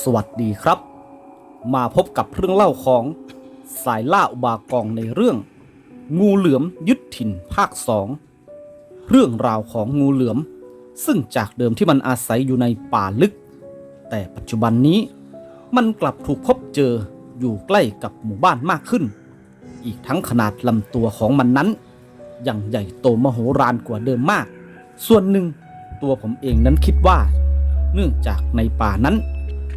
สวัสดีครับ มาพบกับเรื่องเล่าของสายล่าอุบากองในเรื่อง งูเหลือมยึดถิ่นภาคสองเรื่องราวของงูเหลือม ซึ่งจากเดิมที่มันอาศัยอยู่ในป่าลึก แต่ปัจจุบันนี้มันกลับถูกพบเจออยู่ใกล้กับหมู่บ้านมากขึ้น อีกทั้งขนาดลำตัวของมันนั้นยังใหญ่โตมโหฬารกว่าเดิมมาก ส่วนหนึ่งตัวผมเองนั้นคิดว่า เนื่องจากในป่านั้น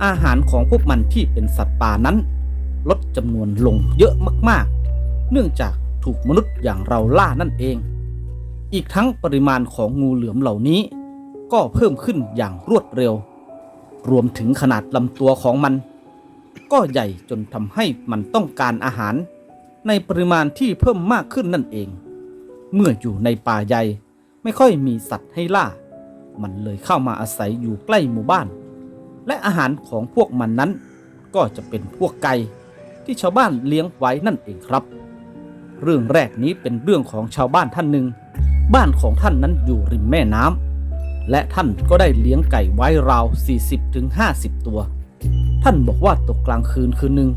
อาหารของพวกมันที่เป็นสัตว์ป่านั้น ลดจำนวนลงเยอะมากๆ เนื่องจากถูกมนุษย์อย่างเราล่านั่นเอง อีกทั้งปริมาณของงูเหลือมเหล่านี้ ก็เพิ่มขึ้นอย่างรวดเร็ว รวมถึงขนาดลำตัวของมัน ก็ใหญ่จนทำให้มันต้องการอาหาร ในปริมาณที่เพิ่มมากขึ้นนั่นเอง เมื่ออยู่ในป่าใหญ่ไม่ค่อยมีสัตว์ให้ล่า มันเลยเข้ามาอาศัยอยู่ใกล้หมู่บ้าน และอาหารของพวกมันนั้น ก็จะเป็นพวกไก่ที่ชาวบ้านเลี้ยงไว้นั่นเองครับ เรื่องแรกนี้เป็นเรื่องของชาวบ้านท่านหนึ่ง บ้านของท่านนั้นอยู่ริมแม่น้ำและท่านก็ได้เลี้ยงไก่ไว้ราว 40-50 ตัว ท่านบอกว่าตกกลางคืนคืนหนึ่ง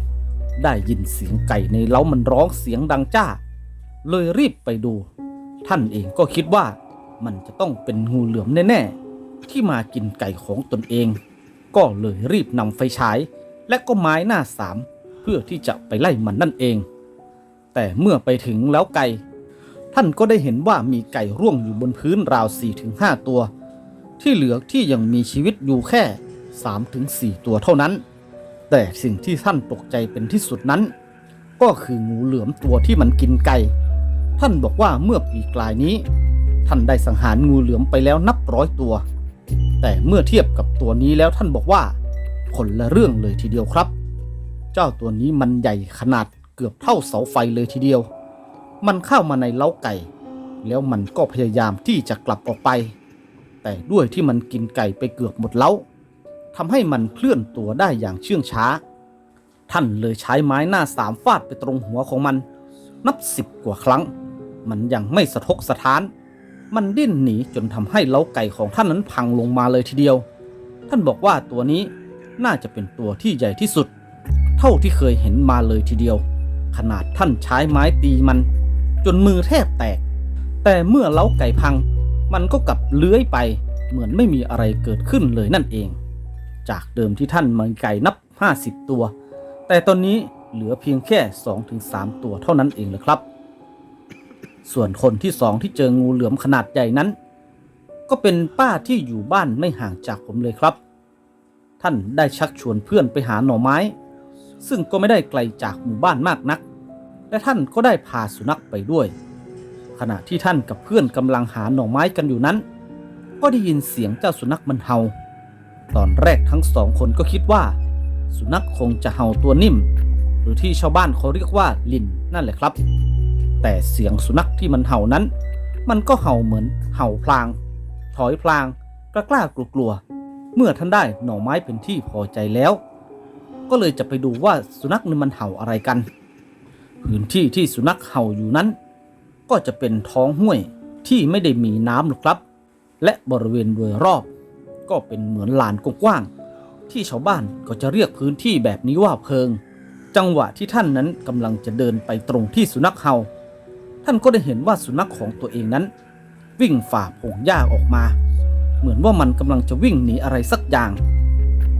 ได้ยินเสียงไก่ในเล้ามันร้องเสียงดังจ้า เลยรีบไปดู ท่านเองก็คิดว่ามันจะต้องเป็นงูเหลือมแน่ ๆ ที่มากินไก่ของตนเอง ก็เลยรีบนำไฟฉาย และก็ไม้หน้าสามเพื่อที่จะไปไล่มันนั่นเอง แต่เมื่อไปถึงแล้วไก่ ท่านก็ได้เห็นว่ามีไก่ร่วงอยู่บนพื้นราว 4-5 ตัว ที่เหลือที่ยังมีชีวิตอยู่แค่ 3-4 ตัวเท่านั้น แต่สิ่งที่ท่านตกใจเป็นที่สุดนั้น ก็คืองูเหลือมตัวที่มันกินไก่ ท่านบอกว่าเมื่อปีกลายนี้ ท่านได้สังหารงูเหลือมไปแล้วนับร้อยตัว แต่เมื่อเทียบกับตัวนี้แล้วท่านบอกว่าคนละเรื่องเลยทีเดียวครับ เจ้าตัวนี้มันใหญ่ขนาดเกือบเท่าเสาไฟเลยทีเดียว มันเข้ามาในเล้าไก่ แล้วมันก็พยายามที่จะกลับออกไป แต่ด้วยที่มันกินไก่ไปเกือบหมดเล้าทำให้มันเคลื่อนตัวได้อย่างเชื่องช้า ท่านเลยใช้ไม้หน้าสามฟาดไปตรงหัวของมัน นับสิบกว่าครั้ง มันยังไม่สะทกสะท้าน มันดิ้นหนีจนทำให้เล้าไก่ของท่านนั้นพังลงมาเลยทีเดียว ท่านบอกว่าตัวนี้น่าจะเป็นตัวที่ใหญ่ที่สุด เท่าที่เคยเห็นมาเลยทีเดียว ขนาดท่านใช้ไม้ตีมัน จนมือแทบแตก แต่เมื่อเล้าไก่พัง มันก็กลับเลื้อยไป เหมือนไม่มีอะไรเกิดขึ้นเลยนั่นเอง จากเดิมที่ท่านมันไก่นับ 50 ตัว แต่ตอนนี้เหลือเพียงแค่ 2-3 ตัวเท่านั้นเองเลยครับ ส่วนคนที่สองที่เจองูเหลือมขนาดใหญ่นั้น ก็เป็นป้าที่อยู่บ้านไม่ห่างจากผมเลยครับ ท่านได้ชักชวนเพื่อนไปหาหน่อไม้ ซึ่งก็ไม่ได้ไกลจากหมู่บ้านมากนัก และท่านก็ได้พาสุนัขไปด้วย ขณะที่ท่านกับเพื่อนกำลังหาหน่อไม้กันอยู่นั้น ก็ได้ยินเสียงเจ้าสุนัขมันเห่า ตอนแรกทั้งสองคนก็คิดว่า สุนัขคงจะเห่าตัวนิ่ม หรือที่ชาวบ้านเขาเรียกว่าลินนั่นแหละครับ แต่เสียงสุนัขที่มันเห่านั้น มันก็เห่าเหมือนเห่าพลาง ถอยพลางกล้ากล้ากลัวกลัวๆเมื่อท่านได้หน่อไม้เป็นที่พอใจแล้ว ก็เลยจะไปดูว่าสุนัขนี่มันเห่าอะไรกัน พื้นที่ที่สุนัขเห่าอยู่นั้น ก็จะเป็นท้องห้วยที่ไม่ได้มีน้ำหรอกครับ และบริเวณโดยรอบ ก็เป็นเหมือนลานกว้างๆที่ชาวบ้านก็จะเรียกพื้นที่แบบนี้ว่าเพิง จังหวะที่ท่านนั้นกำลังจะเดินไปตรงที่สุนัขเห่า ท่านก็ได้เห็นว่าสุนัขของตัวเองนั้น วิ่งฝ่าพงหญ้าออกมา เหมือนว่ามันกำลังจะวิ่งหนีอะไรสักอย่าง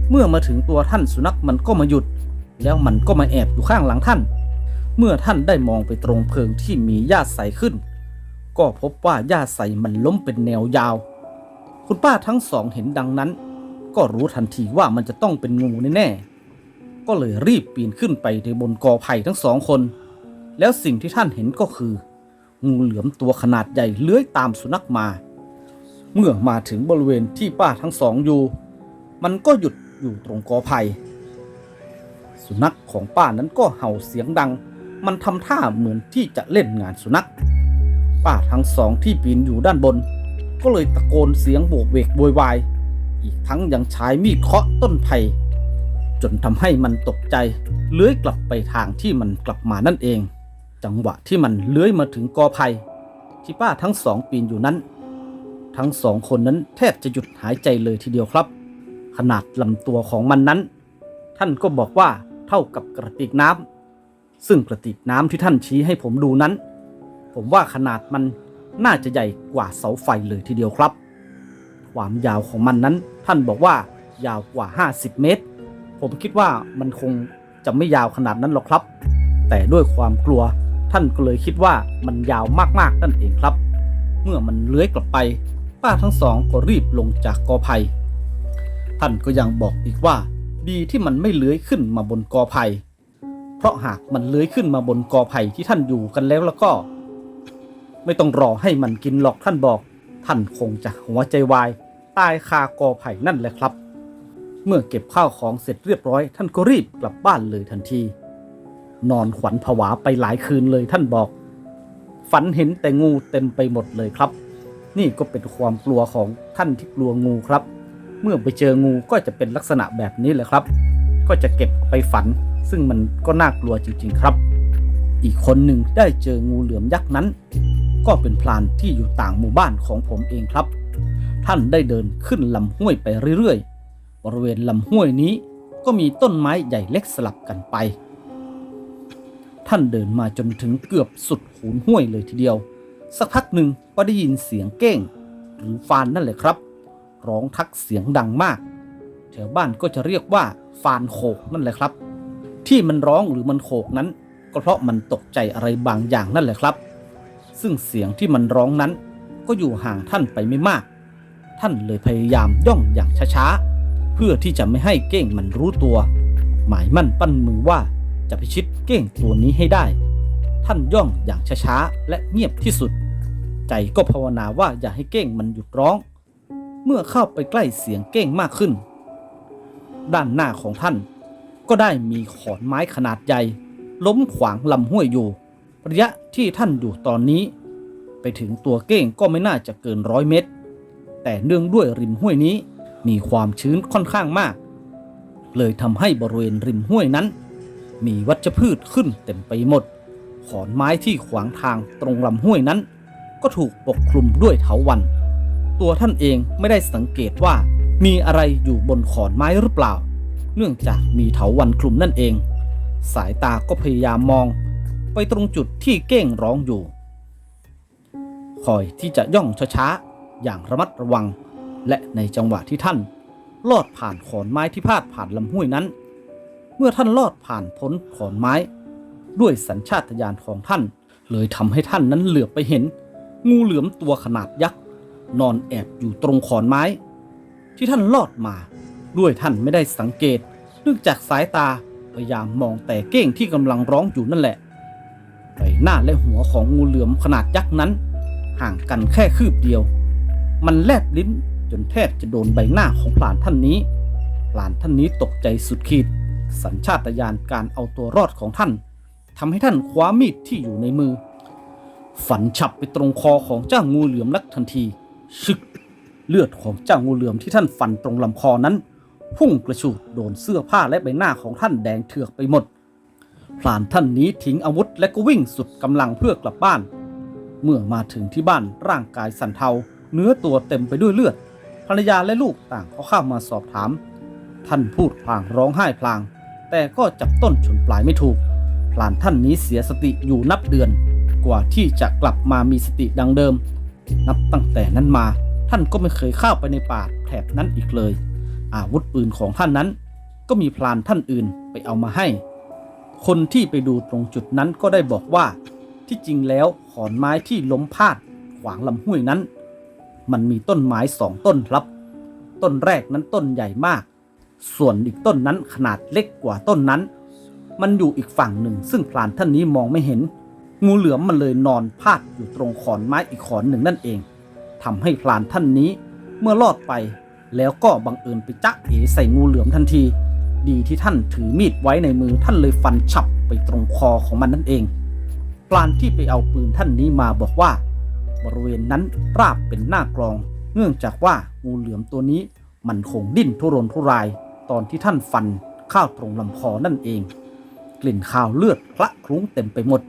เมื่อมาถึงตัวท่านสุนัขมันก็มาหยุด แล้วมันก็มาแอบอยู่ข้างหลังท่าน เมื่อท่านได้มองไปตรงเพิงที่มีหญ้าใสขึ้น ก็พบว่าหญ้าใสมันล้มเป็นแนวยาว คุณป้าทั้งสองเห็นดังนั้น ก็รู้ทันทีว่ามันจะต้องเป็นงูแน่ๆก็เลยรีบปีนขึ้นไปในบนกอไผ่ทั้งสองคนแล้วสิ่งที่ท่านเห็นก็คือ งูเหลือมตัวขนาดใหญ่เลื้อยตามสุนัขมา เมื่อมาถึงบริเวณที่ป้าทั้งสองอยู่ มันก็หยุดอยู่ตรงกอไผ่สุนัขของป้านั้นก็เห่าเสียงดัง มันทำท่าเหมือนที่จะเล่นงานสุนัข ป้าทั้งสองที่ปีนอยู่ด้านบน ก็เลยตะโกนเสียงโบกเวกโวยวาย อีกทั้งยังใช้มีดเคาะต้นไผ่จนทำให้มันตกใจ เลื้อยกลับไปทางที่มันกลับมานั่นเอง จังหวะที่มันเลื้อยมาถึงกอไผ่ที่ป้าทั้งสองปีนอยู่นั้น ทั้งสองคนนั้นแทบจะหยุดหายใจเลยทีเดียวครับ ขนาดลำตัวของมันนั้น ท่านก็บอกว่าเท่ากับกระติกน้ำซึ่งกระติกน้ำที่ท่านชี้ให้ผมดูนั้น ผมว่าขนาดมันน่าจะใหญ่กว่าเสาไฟเลยทีเดียวครับ ความยาวของมันนั้น ท่านบอกว่ายาวกว่า 50 เมตร ผมคิดว่ามันคงจะไม่ยาวขนาดนั้นหรอกครับ แต่ด้วยความกลัว ท่านก็เลยคิดว่ามันยาวมากๆนั่นเองครับ เมื่อมันเลื้อยกลับไป ป้าทั้งสองก็รีบลงจากกอไผ่ท่านก็ยังบอกอีกว่า ดีที่มันไม่เลื้อยขึ้นมาบนกอไผ่เพราะหากมันเลื้อยขึ้นมาบนกอไผ่ที่ท่านอยู่กันแล้วแล้วก็ ไม่ต้องรอให้มันกินหรอกท่านบอก ท่านคงจะหัวใจวายตายคากอไผ่นั่นแหละครับ เมื่อเก็บข้าวของเสร็จเรียบร้อย ท่านก็รีบกลับบ้านเลยทันที นอนขวัญผวาไปหลายคืนเลยท่านบอก ฝันเห็นแต่งูเต็มไปหมดเลยครับ นี่ก็เป็นความกลัวของท่านที่กลัวงูครับ เมื่อไปเจองูก็จะเป็นลักษณะแบบนี้แหละครับ ก็จะเก็บไปฝัน ซึ่งมันก็น่ากลัวจริง ๆ ครับ อีกคนหนึ่งได้เจองูเหลือมยักษ์นั้น ก็เป็นพลานที่อยู่ต่างหมู่บ้านของผมเองครับ ท่านได้เดินขึ้นลำห้วยไปเรื่อยๆบริเวณลำห้วยนี้ก็มีต้นไม้ใหญ่เล็กสลับกันไป ท่านเดินมาจนถึงเกือบสุดหูนห้วยเลยทีเดียว สักพักหนึ่งก็ได้ยินเสียงเก้ง หรือฟานนั่นแหละครับ ร้องทักเสียงดังมากแถวบ้านก็จะเรียกว่าฟานโขกนั่นแหละครับ ที่มันร้องหรือมันโขกนั้น ก็เพราะมันตกใจอะไรบางอย่างนั่นแหละครับ ซึ่งเสียงที่มันร้องนั้น ก็อยู่ห่างท่านไปไม่มาก ท่านเลยพยายามย่องอย่างช้าๆเพื่อที่จะไม่ให้เก้งมันรู้ตัว หมายมั่นปั้นมือว่า จะพิชิตเก้งตัวนี้ให้ได้ ท่านย่องอย่างช้าๆและเงียบที่สุด ใจก็ภาวนาว่าอย่าให้เก้งมันหยุดร้อง เมื่อเข้าไปใกล้เสียงเก้งมากขึ้น ด้านหน้าของท่าน ก็ได้มีขอนไม้ขนาดใหญ่ ล้มขวางลำห้วยอยู่ ระยะที่ท่านอยู่ตอนนี้ ไปถึงตัวเก้งก็ไม่น่าจะเกินร้อยเมตร แต่เนื่องด้วยริมห้วยนี้มีความชื้นค่อนข้างมาก เลยทำให้บริเวณริมห้วยนั้น มีวัชพืชขึ้นเต็มไปหมด ขอนไม้ที่ขวางทางตรงลำห้วยนั้น ก็ถูกปกคลุมด้วยเถาวัลย์ตัวท่านเองไม่ได้สังเกตว่ามีอะไรอยู่บนขอนไม้หรือเปล่า เนื่องจากมีเถาวัลย์คลุมนั่นเอง สายตาก็พยายามมอง ไปตรงจุดที่เก้งร้องอยู่คอยที่จะย่องช้าๆอย่างระมัดระวัง และในจังหวะที่ท่าน ลอดผ่านขอนไม้ที่พาดผ่านลำห้วยนั้น เมื่อท่านลอดผ่านพ้นขอนไม้ ด้วยสัญชาตญาณของท่าน เลยทำให้ท่านนั้นเหลือบไปเห็น งูเหลือมตัวขนาดยักษ์นอนแอบอยู่ตรงขอนไม้ ที่ท่านลอดมา ด้วยท่านไม่ได้สังเกต เนื่องจากสายตาพยายามมองแต่เก้งที่กำลังร้องอยู่นั่นแหละใบหน้าและหัวของงูเหลือมขนาดยักษ์นั้น ห่างกันแค่คืบเดียว มันแลบลิ้นจนแทบจะโดนใบหน้าของพลานท่านนี้พลานท่านนี้ตกใจสุดขีด สัญชาตญาณการเอาตัวรอดของท่านทำให้ท่านคว้ามีดที่อยู่ในมือ ฝันฉับไปตรงคอของเจ้างูเหลือมลักทันที ชึก เลือดของเจ้างูเหลือมที่ท่านฟันตรงลำคอนั้น พุ่งกระฉูดโดนเสื้อผ้าและใบหน้าของท่านแดงเถือกไปหมดพลานท่านนี้ทิ้งอาวุธและก็วิ่งสุดกำลังเพื่อกลับบ้าน เมื่อมาถึงที่บ้านร่างกายสั่นเทา เนื้อตัวเต็มไปด้วยเลือด ภรรยาและลูกต่างก็เข้ามาสอบถาม ท่านพูดพลางร้องไห้พลาง แต่ก็จับต้นชนปลายไม่ถูก พลานท่านนี้เสียสติอยู่นับเดือน กว่าที่จะกลับมามีสติดังเดิม นับตั้งแต่นั้นมา ท่านก็ไม่เคยเข้าไปในป่าแถบนั้นอีกเลย อาวุธปืนของท่านนั้น ก็มีพลานท่านอื่นไปเอามาให้ คนที่ไปดูตรงจุดนั้นก็ได้บอกว่า ที่จริงแล้วขอนไม้ที่ล้มพาดขวางลำห้วยนั้น มันมีต้นไม้สองต้นครับ ต้นแรกนั้นต้นใหญ่มาก ส่วนอีกต้นนั้นขนาดเล็กกว่าต้นนั้น มันอยู่อีกฝั่งหนึ่ง ซึ่งพลานท่านนี้มองไม่เห็น งูเหลือมมันเลยนอนพาดอยู่ตรงขอนไม้อีกขอนหนึ่งนั่นเองทำให้พลานท่านนี้เมื่อลอดไป แล้วก็บังเอิญไปจักเอใส่งูเหลือมทันที ดีที่ท่านถือมีดไว้ในมือท่านเลยฟันฉับไปตรงคอของมันนั่นเองพลานที่ไปเอาปืนท่านนี้มาบอกว่า บริเวณนั้นราบเป็นหน้ากลอง เนื่องจากว่างูเหลือมตัวนี้มันคงดิ้นทุรนทุราย ตอนที่ท่านฟันเข้าวตรงลำคอนั่นเอง กลิ่นคาวเลือดคละคลุ้งเต็มไปหมด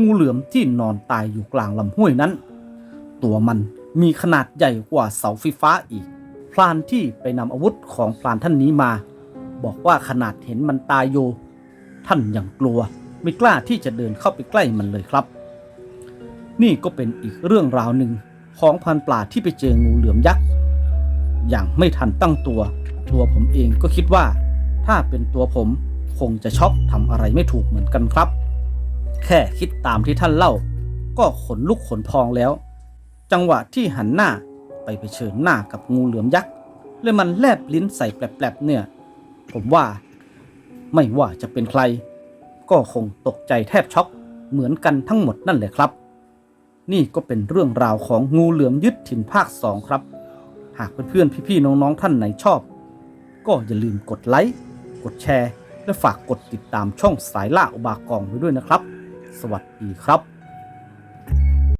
งูเหลือมที่นอนตายอยู่กลางลำห้วยนั้น ตัวมันมีขนาดใหญ่กว่าเสาไฟฟ้าอีก พลานที่ไปนำอาวุธของพลานท่านนี้มา บอกว่าขนาดเห็นมันตายอยู่ท่านยังกลัวไม่กล้าที่จะเดินเข้าไปใกล้มันเลยครับ นี่ก็เป็นอีกเรื่องราวหนึ่งของพันปลาที่ไปเจองูเหลือมยักษ์ อย่างไม่ทันตั้งตัว ตัวผมเองก็คิดว่า ถ้าเป็นตัวผมคงจะช็อกทำอะไรไม่ถูกเหมือนกันครับ แค่คิดตามที่ท่านเล่า ก็ขนลุกขนพองแล้ว จังหวะที่หันหน้าไปเผชิญหน้ากับงูเหลือมยักษ์และมันแลบลิ้นใส่แปลบๆเนี่ย ผมว่า ไม่ว่าจะเป็นใคร ก็คงตกใจแทบช็อกเหมือนกันทั้งหมดนั่นแหละครับ นี่ก็เป็นเรื่องราวของงูเหลือมยึดถิ่นภาค2ครับ หากเพื่อนๆพี่ๆน้องๆท่านไหนชอบ ก็อย่าลืมกดไลค์กดแชร์ และฝากกดติดตามช่องสายล่าอุบากองไว้ด้วยนะครับ สวัสดีครับ